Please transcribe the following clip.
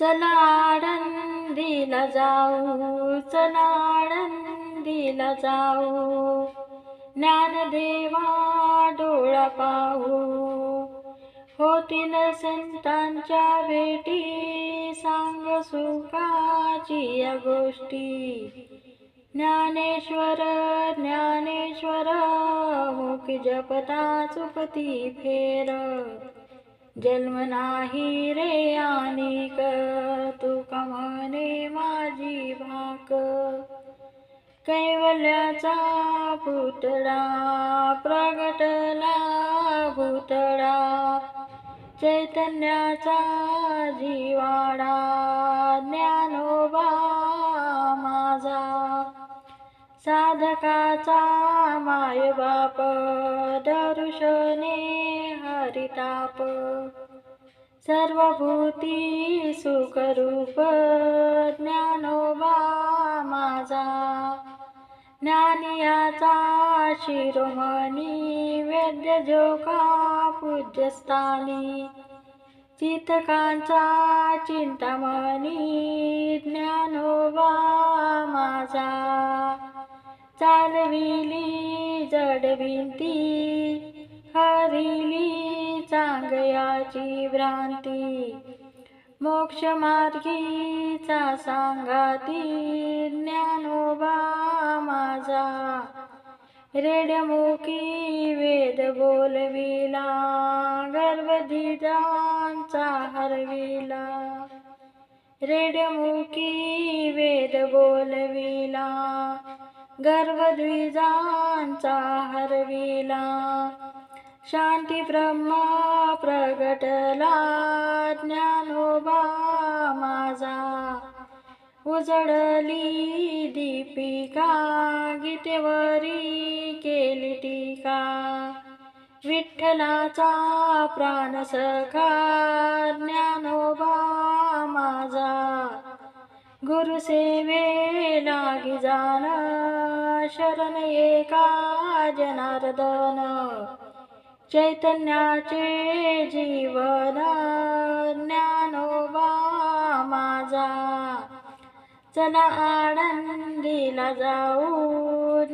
चला आळंदीला जाऊ चला आळंदीला जाऊ. ज्ञानदेवा डोळा पाहू. होतील संतांच्या भेटी सांग सुखाची या गोष्टी. ज्ञानेश्वर ज्ञानेश्वर मुख जपता चुकती फेर. जन्म नाही रे आन कैवल्याचा पुतळा प्रगटला भूतळा चैतन्याचा जीवाडा ज्ञानोबा माझा. साधकाचा मायबाप दर्शने हरिताप. सर्वभूती सुखरूप ज्ञानोबा माझा. ज्ञानियाचा शिरोमणी वेद्य जोका पूज्यस्थानी. चितकांचा चिंतामणी ज्ञानोबा माझा. चालविली जडविंती हरिली चांगयाची भ्रांती. मोक्षमार्गीचा सांगाती ज्ञानोबा माझा रेडमुखी वेद बोलविला. गर्भधिजांचा हरविला. रेडमुखी वेद बोलविला. गर्भद्विजांचा हरविला. शांती ब्रह्मा प्रगटला. ज्ञानोबा उजळली दीपिका गीतेवरी केली टीका. विठ्ठलाचा प्राण सखा ज्ञानोबा माझा. गुरुसेवे लागी जाण शरण एका जनार्दन. चैतन्याचे जीवन ज्ञानोबा माझा. चला आनंदीला जाऊ